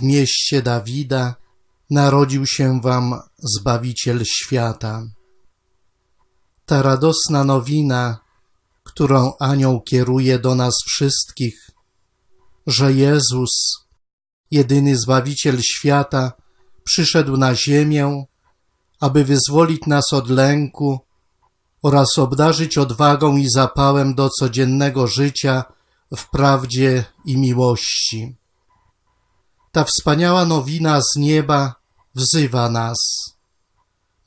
w mieście Dawida narodził się wam Zbawiciel świata. Ta radosna nowina, którą anioł kieruje do nas wszystkich, że Jezus, jedyny Zbawiciel świata, przyszedł na ziemię, aby wyzwolić nas od lęku oraz obdarzyć odwagą i zapałem do codziennego życia w prawdzie i miłości. Ta wspaniała nowina z nieba wzywa nas,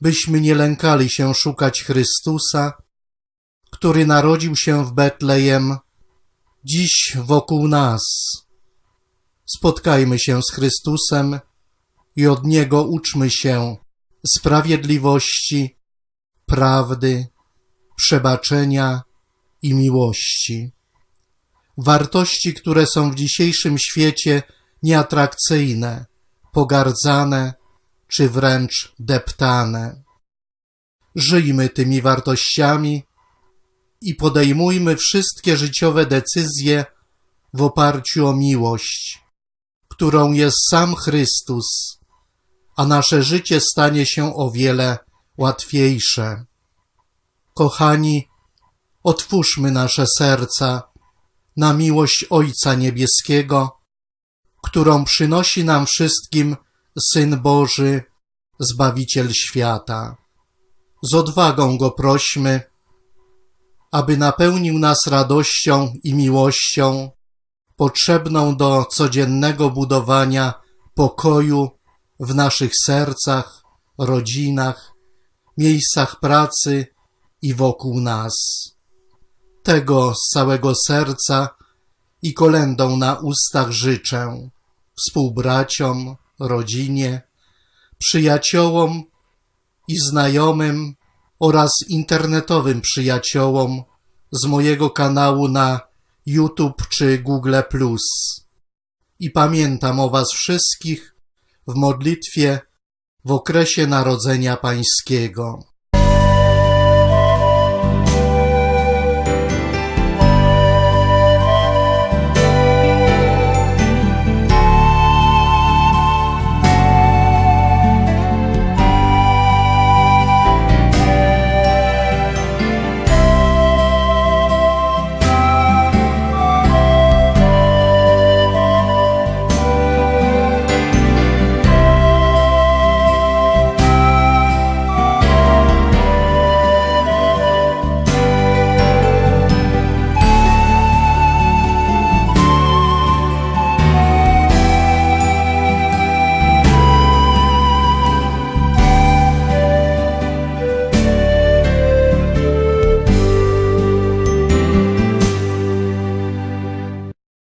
byśmy nie lękali się szukać Chrystusa, który narodził się w Betlejem, dziś wokół nas. Spotkajmy się z Chrystusem i od Niego uczmy się sprawiedliwości, prawdy, przebaczenia i miłości. Wartości, które są w dzisiejszym świecie nieatrakcyjne, pogardzane czy wręcz deptane. Żyjmy tymi wartościami i podejmujmy wszystkie życiowe decyzje w oparciu o miłość, którą jest sam Chrystus, a nasze życie stanie się o wiele łatwiejsze. Kochani, otwórzmy nasze serca na miłość Ojca Niebieskiego, którą przynosi nam wszystkim Syn Boży, Zbawiciel świata. Z odwagą Go prośmy, aby napełnił nas radością i miłością potrzebną do codziennego budowania pokoju w naszych sercach, rodzinach, miejscach pracy i wokół nas. Tego z całego serca i kolędą na ustach życzę współbraciom, rodzinie, przyjaciołom i znajomym oraz internetowym przyjaciołom z mojego kanału na YouTube czy Google+. I pamiętam o Was wszystkich w modlitwie w okresie Narodzenia Pańskiego.